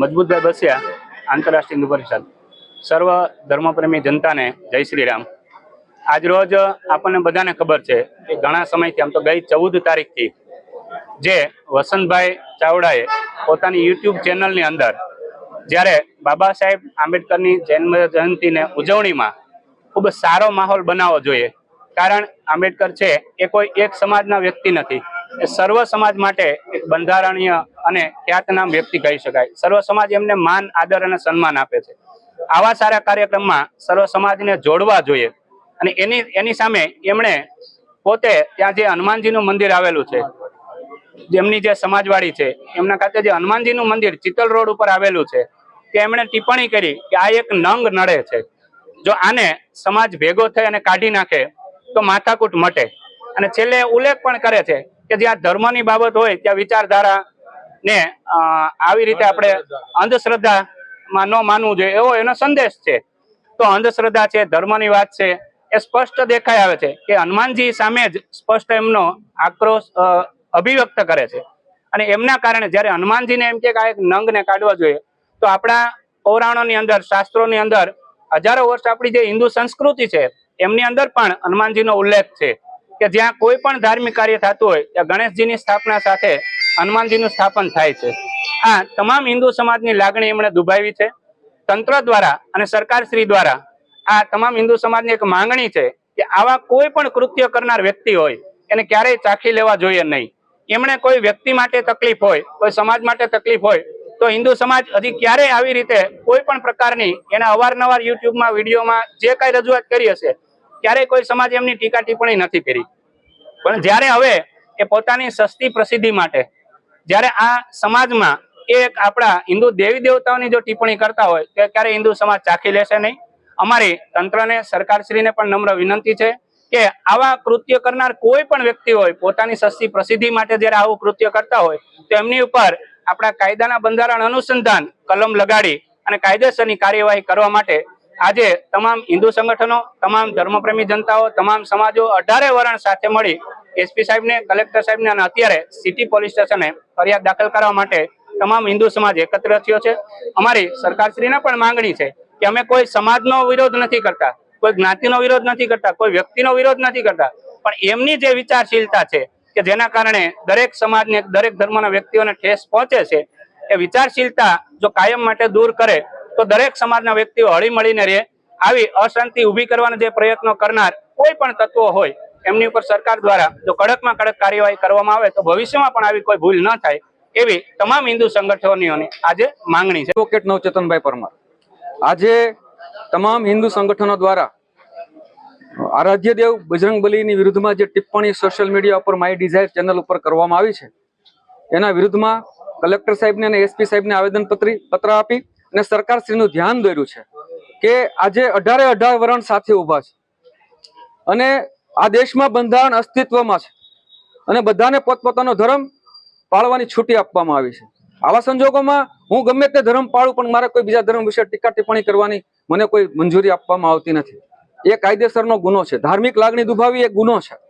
મજબૂતભાઈ બસિયા, આંતરરાષ્ટ્રીય હિન્દુ પરિષદ. સર્વ ધર્મપ્રેમી જનતાને જય શ્રી રામ. આજ રોજ આપણને બધાને ખબર છે કે ઘણા સમયથી, આમ તો ગઈ ચૌદ તારીખથી, જે વસંતભાઈ ચાવડાએ પોતાની યુટ્યુબ ચેનલની અંદર, જ્યારે બાબા સાહેબ આંબેડકરની જન્મ જયંતિને ઉજવણીમાં ખૂબ સારો માહોલ બનાવવો જોઈએ. કારણ આંબેડકર છે એ કોઈ એક સમાજના વ્યક્તિ નથી. એ સર્વ સમાજ માટે એક બંધારણીય અને ખ્યાતનામ વ્યક્તિ કહી શકાય. સર્વ સમાજ એમને માન, આદર અને સન્માન આપે છે. આવા સારા કાર્યક્રમમાં સર્વ સમાજને જોડવા જોઈએ. અને એની એની સામે એમણે પોતે ત્યાં જે હનુમાનજીનું મંદિર આવેલું છે, જેમની જે સમાજવાડી છે, એમના ખાતે જે હનુમાનજીનું મંદિર ચિત્તલ રોડ ઉપર આવેલું છે, ત્યાં એમણે ટિપ્પણી કરી કે આ એક નંગ નડે છે. જો આને સમાજ ભેગો થઈ અને કાઢી નાખે, તો માથાકૂટ મટે. અને છેલ્લે ઉલ્લેખ પણ કરે છે કે જ્યાં ધર્મની બાબત હોય ત્યાં વિચારધારા ને આવી રીતે આપણે અંધશ્રદ્ધામાં ન માનવું જોઈએ એવો એનો સંદેશ છે. તો અંધશ્રદ્ધા છે, ધર્મની વાત છે, એ સ્પષ્ટ દેખાઈ આવે છે કે હનુમાનજી સામે જ સ્પષ્ટ એમનો આક્રોશ અભિવ્યક્ત કરે છે. અને એમના કારણે જ્યારે હનુમાનજીને એમ કે આ એક નંગને કાઢવા જોઈએ, તો આપણા પૌરાણોની અંદર, શાસ્ત્રોની અંદર હજારો વર્ષ આપણી જે હિન્દુ સંસ્કૃતિ છે, એમની અંદર પણ હનુમાનજીનો ઉલ્લેખ છે. કે જ્યાં કોઈ પણ ધાર્મિક કાર્ય થતું હોય, ત્યાં ગણેશજીની સ્થાપના સાથે હનુમાનજીનું સ્થાપન થાય છે. આ તમામ હિન્દુ સમાજની લાગણી એમણે દુભાવી છે. તંત્ર દ્વારા અને સરકાર શ્રી દ્વારા આ તમામ હિન્દુ સમાજની એક માંગણી છે કે આવા કોઈ પણ કૃત્ય કરનાર વ્યક્તિ હોય, એને ક્યારેય ચાખી લેવા જોઈએ નહીં. એમણે કોઈ વ્યક્તિ માટે તકલીફ હોય, કોઈ સમાજ માટે તકલીફ હોય, તો હિન્દુ સમાજ હજી ક્યારેય આવી રીતે કોઈ પણ પ્રકારની એના અવારનવાર યુટ્યુબમાં વિડીયોમાં જે કાંઈ રજૂઆત કરી હશે ક્યારેય કોઈ સમાજે એમની ટીકા ટિપ્પણી નથી કરી. પણ જ્યારે હવે એ પોતાની સસ્તી પ્રસિદ્ધિ માટે, જ્યારે આ સમાજમાં એક આપણા હિન્દુ દેવી દેવતાઓની જો ટિપ્પણી કરતા હોય, તો ક્યારે હિન્દુ સમાજ ચાખી લેશે નહીં. અમારી તંત્રને, સરકારશ્રીને પણ નમ્ર વિનંતી છે કે આવા કૃત્ય કરનાર કોઈ પણ વ્યક્તિ હોય, પોતાની સસ્તી પ્રસિદ્ધિ માટે જ્યારે આવું કૃત્ય કરતા હોય, તો એમની ઉપર આપણા કાયદાના બંધારણ અનુસંધાન કલમ લગાડી અને કાયદેસરની કાર્યવાહી કરવા માટે આજે તમામ હિન્દુ સંગઠનો, તમામ ધર્મપ્રેમી જનતાઓ, તમામ સમાજો અઢારે વરણ સાથે મળી એસપી સાહેબને, કલેક્ટર સાહેબને અને અત્યારે સિટી પોલીસ સ્ટેશને ફરિયાદ દાખલ કરવા માટે તમામ હિન્દુ સમાજ એકત્ર થયો છે. અમારી સરકારશ્રીને પણ માંગણી છે કે અમે કોઈ સમાજનો વિરોધ નથી કરતા, કોઈ જ્ઞાતિનો વિરોધ નથી કરતા, કોઈ વ્યક્તિનો વિરોધ નથી કરતા. પણ એમની જે વિચારશીલતા છે કે જેના કારણે દરેક સમાજને, દરેક ધર્મના વ્યક્તિઓને ઠેસ પહોંચે છે, એ વિચારશીલતા જો કાયમ માટે દૂર કરે તો દરેક સમાજના વ્યક્તિઓ હળી મળીને રહે, આવી અશાંતિ ઊભી કરવાના જે પ્રયત્નો કરનાર કોઈ પણ તત્વો હોય, એમની ઉપર સરકાર દ્વારા જો કડકમાં કડક કાર્યવાહી કરવામાં આવે તો ભવિષ્યમાં પણ આવી કોઈ ભૂલ ન થાય, એવી તમામ હિન્દુ સંગઠનોની આજે માંગણી છે. એડવોકેટ નવચેતનભાઈ પરમાર. આજે તમામ હિન્દુ સંગઠનો દ્વારા આરાધ્ય દેવ બજરંગ બલીની વિરુદ્ધમાં જે ટિપ્પણી સોશિયલ મીડિયા ઉપર માય ડિઝાયર ચેનલ ઉપર કરવામાં આવી છે, એના વિરુદ્ધમાં કલેક્ટર સાહેબને અને એસપી સાહેબને આવેદન પત્રી પત્ર આપી અને સરકારશ્રીનું ધ્યાન દોર્યું છે કે આજે અઢારે અઢાર વરણ સાથે ઊભા છે. અને આ દેશમાં બંધારણ અસ્તિત્વમાં છે. અને બધાને પોતપોતાનો ધર્મ પાળવાની છૂટી આપવામાં આવી છે. આવા સંજોગોમાં હું ગમે તે ધર્મ પાળું, પણ મારે કોઈ બીજા ધર્મ વિશે ટીકા ટિપ્પણી કરવાની મને કોઈ મંજૂરી આપવામાં આવતી નથી. એ કાયદેસરનો ગુનો છે. ધાર્મિક લાગણી દુભાવી એ ગુનો છે.